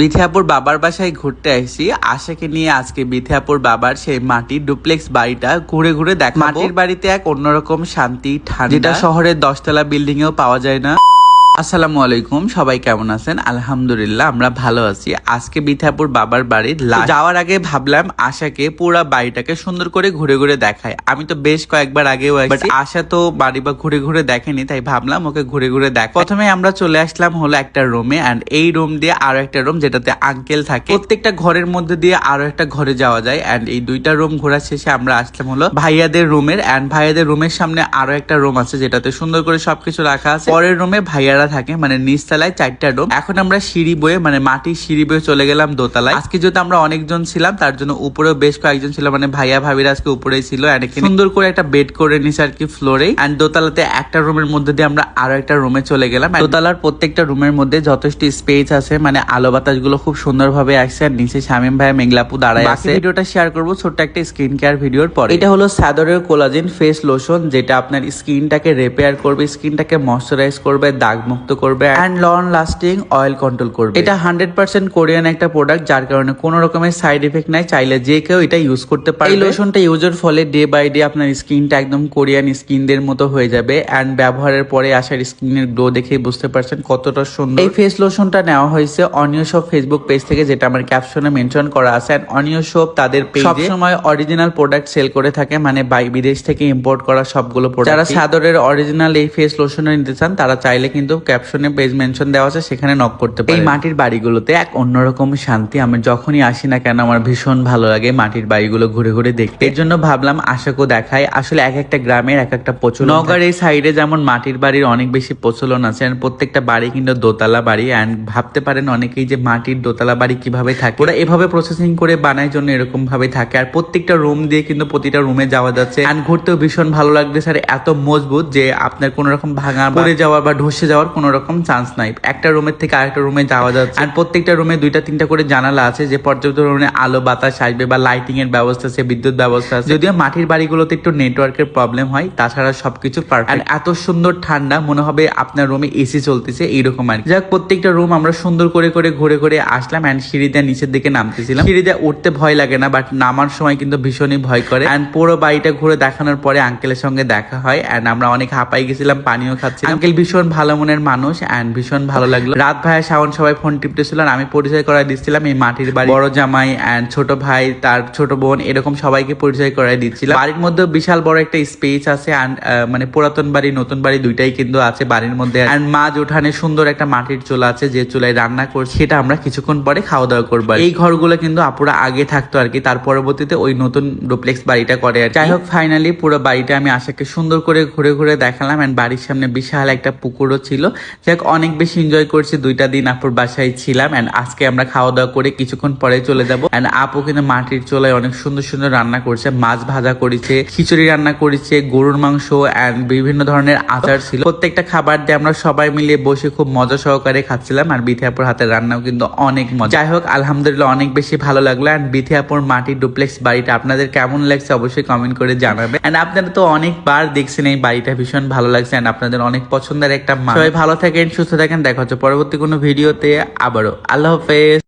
বিথিয়াপুর বাবার বাসায় ঘুরতে আসি। আশাকে নিয়ে আজকে বিথিয়াপুর বাবার সেই মাটির ডুপ্লেক্স বাড়িটা ঘুরে ঘুরে দেখ মাটির বাড়িতে এক অন্যরকম শান্তি ঠান্ডা। যেটা শহরের দশতলা বিল্ডিং এও পাওয়া যায় না। আসসালামু আলাইকুম সবাই কেমন আছেন? আলহামদুলিল্লাহ আমরা ভালো আছি। আজকে বিথাপুর বাবার বাড়ির যাওয়ার আগে ভাবলাম আশাকে পুরা বাড়িটাকে সুন্দর করে ঘুরে ঘুরে দেখায় আমি তো বেশ কয়েকবার আগেও আশা তো বাড়ি বা ঘুরে ঘুরে দেখেনি তাই ভাবলাম ওকে ঘুরে ঘুরে দেখ প্রথমে আমরা চলে আসলাম হলো একটা রুমে এন্ড এই রুম দিয়ে আরও একটা রুম যেটাতে আঙ্কেল থাকে। প্রত্যেকটা ঘরের মধ্যে দিয়ে আরও একটা ঘরে যাওয়া যায় অ্যান্ড এই দুইটা রুম ঘোরা শেষে আমরা আসলাম হলো ভাইয়াদের রুমের অ্যান্ড ভাইয়াদের রুমের সামনে আরও একটা রুম আছে যেটাতে সুন্দর করে সবকিছু রাখা আছে। পরের রুমে ভাইয়ারা থাকে মানে নিচতলায় চারটা রুম এখন আমরা সিঁড়ি বয়ে মানে মাটির সিঁড়ি বয়ে চলে গেলাম দোতলায়। আজকে যেহেতু আমরা অনেকজন ছিলাম তার জন্য উপরেও বেশ কয়েকজন ছিল মানে ভাইয়া ভাবিরা আজকে উপরেই ছিল। সুন্দর করে একটা বেড করে নিছে আর কি ফ্লোরে এন্ড দোতলাতে একটা রুমের মধ্যে দিয়ে আমরা আরও একটা রুমে চলে গেলাম। দোতলার প্রত্যেকটা রুমের মধ্যে যথেষ্ট স্পেস আছে মানে আলো বাতাসগুলো খুব সুন্দর ভাবে আসছে। আর নিচে শামিম ভাই মেঘলাপু দাঁড়ায় আছে। ভিডিওটা শেয়ার করব ছোট্ট একটা স্কিন কেয়ার ভিডিওর পরে। এটা হলো সাদরের কোলাজেন ফেস লোশন যেটা আপনার স্কিনটাকে রিপেয়ার করবে স্কিনটাকে ময়শ্চারাইজ করবে দাগ মুক্ত করবে and long lasting oil control করবে। এটা হান্ড্রেড পার্সেন্ট কোরিয়ান একটা প্রোডাক্ট যার কারণে কোনো রকমের সাইড এফেক্ট নাই চাইলে যে কেউ এটা ইউজ করতে পারে এই লোশনটা ইউজের ফলে ডে বাই ডে আপনার স্কিনটা একদম কোরিয়ান স্কিনদের মতো হয়ে যাবে অ্যান্ড ব্যবহারের পরে আসার স্কিনের গ্লো দেখে বুঝতে পারছেন কতটা সুন্দর। এই ফেস লোশনটা নেওয়া হয়েছে অনিও শপ ফেসবুক পেজ থেকে যেটা আমার ক্যাপশনে মেনশন করা আছে। অ্যান্ড অনিও শপ তাদের পেজে সবসময় অরিজিনাল প্রোডাক্ট সেল করে থাকে মানে বাই বিদেশ থেকে ইম্পোর্ট করা সবগুলো প্রোডাক্ট যারা সাদরের অরিজিনাল এই ফেস লোশন নিতে চান তারা চাইলে কিন্তু ক্যাপশনে পেজ মেনশন দেওয়া আছে সেখানে নক করতে পারেন। এই মাটির বাড়িগুলোতে এক অন্যরকম শান্তি আমি যখনই আসি না কেন আমার ভীষণ ভালো লাগে মাটির বাড়িগুলো ঘুরে ঘুরে দেখতে। এর জন্য ভাবলাম আশাকো দেখাই। আসলে এক একটা গ্রামের এক একটা প্রচলন নগর এই সাইডে যেমন মাটির বাড়ির অনেক বেশি প্রচলন আছে প্রত্যেকটা বাড়ি কিন্তু দোতলা বাড়ি অ্যান্ড ভাবতে পারেন অনেকেই যে মাটির দোতলা বাড়ি কীভাবে থাকে। ওরা এভাবে প্রসেসিং করে বানায় জন্য এরকম ভাবে থাকে। আর প্রত্যেকটা রুম দিয়ে কিন্তু প্রতিটা রুমে যাওয়া যাচ্ছে। অ্যান্ড ঘুরতেও ভীষণ ভালো লাগবে স্যার। এত মজবুত যে আপনার কোনো রকম ভাঙা পড়ে যাওয়া বা ধসে যাওয়ার কোনো রকম চান্স নাই। একটা রুমের থেকে আরেকটা রুমে যাওয়া যাচ্ছে। আর প্রত্যেকটা রুমে দুইটা, তিনটা করে জানালা আছে যে পর্যাপ্ত পরিমাণে আলো, বাতাস আসবে বা লাইটিং এর ব্যবস্থা আছে, বিদ্যুৎ ব্যবস্থা আছে। যদিও মাটির বাড়িগুলোতে একটু নেটওয়ার্কের প্রবলেম হয়, তাছাড়া সবকিছু পারফেক্ট এত সুন্দর ঠান্ডা, মনে হবে আপনার রুমে এসি চলতেছে, এইরকম আর যাক, প্রত্যেকটা রুম আমরা সুন্দর করে করে, ঘুরে ঘুরে আসলাম এন্ড সিঁড়িতে নিচের দিকে নামতেছিলাম। সিঁড়িতে উঠতে ভয় লাগে না বাট নামার সময় কিন্তু ভীষণই ভয় করে। এন্ড পুরো বাড়িটা ঘুরে দেখানোর পরে আঙ্কেলের সঙ্গে দেখা হয় এন্ড আমরা অনেক হাঁপাই গেছিলাম, পানিও খাচ্ছিলাম। আঙ্কেল ভীষণ ভালো মনের মানুষ এন্ড ভীষণ ভালো লাগল। রাত ভাইয়া শাওন সবাই ফোন টিপতেছিল আর আমি পরিচয় করাই দিচ্ছিলাম এই মাটির বাড়ি বড় জামাই অ্যান্ড ছোট ভাই তার ছোট বোন এরকম সবাইকে পরিচয় করাই দিচ্ছিলাম। বাড়ির মধ্যে বিশাল বড় একটা স্পেস আছে আহ, মানে পুরাতন বাড়ি নতুন বাড়ি দুইটাই কিন্তু আছে বাড়ির মধ্যে। এন্ড মাঝ উঠানে সুন্দর একটা মাটির চুলা আছে যে চুলায় রান্না করছে সেটা আমরা কিছুক্ষণ পরে খাওয়া দাওয়া করব এই ঘরগুলো কিন্তু আপুরা আগে থাকতো আর কি তার পরবর্তীতে ওই নতুন ডুপ্লেক্স বাড়িটা করে আর। যাই হোক ফাইনালি পুরো বাড়িটা আমি আশাকে সুন্দর করে ঘুরে ঘুরে দেখালাম এন্ড বাড়ির সামনে বিশাল একটা পুকুরও ছিল। যাই অনেক বেশি এনজয় করছি। দুইটা দিন আপুর বাসায় ছিলাম এন্ড আজকে আমরা খাওয়া দাওয়া করে কিছুক্ষণ পরে চলে যাব। এন্ড আপু কিন্তু মাটির চুলায় অনেক সুন্দর সুন্দর রান্না করছে, মাছ ভাজা করেছে, খিচুড়ি রান্না করেছে, গরুর মাংস এন্ড বিভিন্ন ধরনের আচার ছিল। প্রত্যেকটা খাবার দিয়ে আমরা সবাই মিলে বসে খুব মজা সহকারে খাচ্ছিলাম আর বিথিয়াপুর হাতের রান্নাও কিন্তু অনেক মজা। যাই হোক, আলহামদুলিল্লাহ অনেক বেশি ভালো লাগল এন্ড বিথিয়াপুর মাটির ডুপ্লেক্স বাড়িটা আপনাদের কেমন লাগছে অবশ্যই কমেন্ট করে জানাবে এন্ড আপনারা তো অনেকবার দেখছেন এই বাড়িটা ভীষণ ভালো লাগছে এন্ড আপনাদের অনেক পছন্দের একটা সবাই ভালো থাকেন সুস্থ থাকেন দেখা হচ্ছে পরবর্তী কোনো ভিডিওতে। আবারও আল্লাহ হাফেজ।